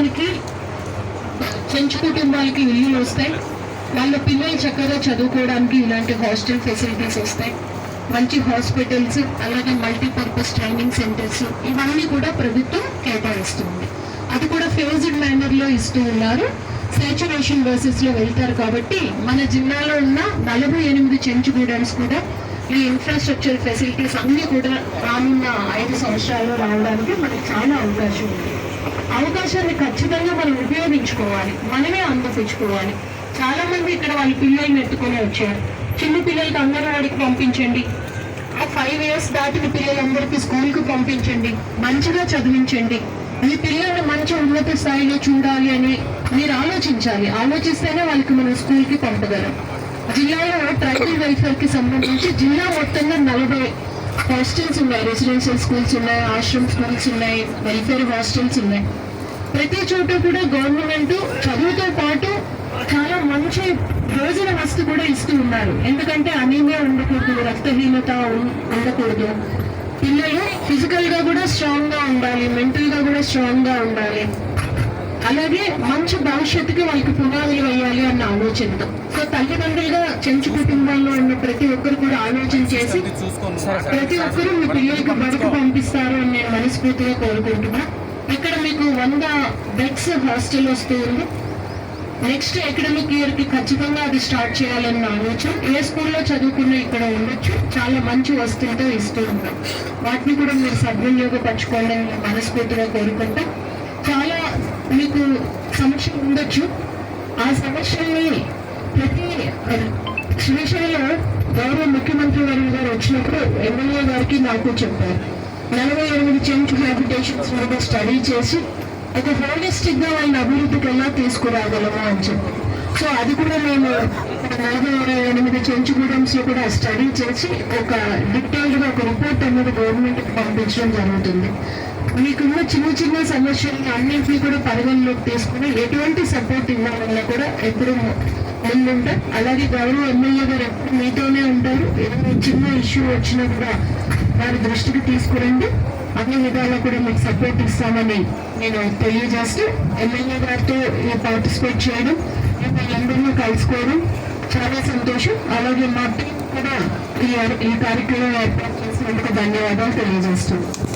మనకి చెంచు కుటుంబాలకి ఇల్లులు వస్తాయి. వాళ్ళ పిల్లలు చక్కగా చదువుకోవడానికి ఇలాంటి హాస్టల్ ఫెసిలిటీస్ వస్తాయి. మంచి హాస్పిటల్స్ అలాగే మల్టీపర్పస్ ట్రైనింగ్ సెంటర్స్ ఇవన్నీ కూడా ప్రభుత్వం కేటాయిస్తుంది. అది కూడా ఫేజ్డ్ మేనర్లో ఇస్తూ ఉన్నారు. సాచురేషన్ బేసిస్లో వెళ్తారు కాబట్టి మన జిల్లాలో ఉన్న నలభై ఎనిమిది చెంచుగూడెన్స్ కూడా ఈ ఇన్ఫ్రాస్ట్రక్చర్ ఫెసిలిటీస్ అన్నీ కూడా రానున్న ఐదు సంవత్సరాల్లో రావడానికి మనకి చాలా అవకాశం ఉంది. అవకాశాన్ని ఖచ్చితంగా మనం ఉపయోగించుకోవాలి. మనమే అందిపుచ్చుకోవాలి చాలా మంది ఇక్కడ వాళ్ళ పిల్లల్ని ఎత్తుకొని వచ్చారు. చిన్న పిల్లలకి అంగన్వాడికి పంపించండి. ఆ ఫైవ్ ఇయర్స్ దాటిన పిల్లలందరికీ స్కూల్కి పంపించండి. మంచిగా చదివించండి. మీ పిల్లల్ని మంచి ఉన్నత స్థాయిలో చూడాలి అని మీరు ఆలోచించాలి. ఆలోచిస్తేనే వాళ్ళకి మనం స్కూల్కి పంపగలం. జిల్లాలో ట్రైబల్ వెల్ఫేర్కి సంబంధించి జిల్లా మొత్తంగా నలభై హాస్టల్స్ ఉన్నాయి రెసిడెన్షియల్ స్కూల్స్ ఉన్నాయి ఆశ్రమ్ స్కూల్స్ ఉన్నాయి వెల్ఫేర్ హాస్టల్స్ ఉన్నాయి. ప్రతి చోట కూడా గవర్నమెంట్ చదువుతో పాటు చాలా మంచి భోజన వస్తు కూడా ఇస్తూ ఉన్నారు. ఎందుకంటే అనీమియా ఉండకూడదు రక్తహీనత ఉండకూడదు. పిల్లలు ఫిజికల్గా కూడా స్ట్రాంగ్గా ఉండాలి మెంటల్గా కూడా స్ట్రాంగ్గా ఉండాలి. అలాగే మంచి భవిష్యత్తుకి వాళ్ళకి పునాదులు వేయాలి అన్న ఆలోచనతో. సో తల్లిదండ్రులుగా చెంచు కుటుంబాల్లో ఉన్న ప్రతి ఒక్కరు కూడా ఆలోచన చేసి ప్రతి ఒక్కరూ మీ పిల్లలకి బడికి పంపిస్తారు అని నేను మనస్ఫూర్తిగా కోరుకుంటున్నా. ఇక్కడ మీకు వంద బెడ్స్ హాస్టల్ వస్తూ ఉంది. నెక్స్ట్ అకాడమిక్ ఇయర్కి ఖచ్చితంగా అది స్టార్ట్ చేయాలన్న ఆలోచన. ఏ స్కూల్లో చదువుకున్నా ఇక్కడ ఉండొచ్చు. చాలా మంచి వస్తువులతో ఇస్తూ ఉంటాం వాటిని కూడా మీరు సద్వినియోగపరచుకోవాలని మనస్ఫూర్తిగా కోరుకుంటా. మీకు సమస్య ఉండొచ్చు. ఆ సమస్యల్ని ప్రతి శ్రీశైలో గౌరవ ముఖ్యమంత్రి వర్యులు గారు వచ్చినప్పుడు ఎమ్మెల్యే గారికి నాకు చెప్పారు. నలభై ఎనిమిది చెంచు హ్యాబిటేషన్స్ మీద స్టడీ చేసి ఒక హోలిస్టిక్గా వాళ్ళని అభివృద్ధికి ఎలా తీసుకురాగలము అని చెప్పి సో అది కూడా మేము నలభై ఎనిమిది చెంచు గూడెమ్స్లో కూడా స్టడీ చేసి ఒక డీటెయిల్డ్గా ఒక రిపోర్ట్ అనేది గవర్నమెంట్కి పంపించడం జరుగుతుంది. మీకున్న చిన్న చిన్న సమస్యలు అన్నింటినీ కూడా పరిగణలోకి తీసుకుని ఎటువంటి సపోర్ట్ ఇవ్వాలన్నా కూడా ఎప్పుడు ముందుంటారు అలాగే గౌరవ ఎమ్మెల్యే గారు ఎప్పుడు మీతోనే ఉంటారు. ఏదైనా చిన్న ఇష్యూ వచ్చినా కూడా వారి దృష్టికి తీసుకురండి. అన్ని విధాలా కూడా మీకు సపోర్ట్ ఇస్తామని నేను తెలియజేస్తూ ఎమ్మెల్యే గారితో పార్టిసిపేట్ చేయడం మిమ్మల్ని అందరినీ కలుసుకోవడం చాలా సంతోషం. అలాగే మా టీం కూడా ఈ ఈ కార్యక్రమం ఏర్పాటు చేసినందుకు ధన్యవాదాలు తెలియజేస్తున్నాను.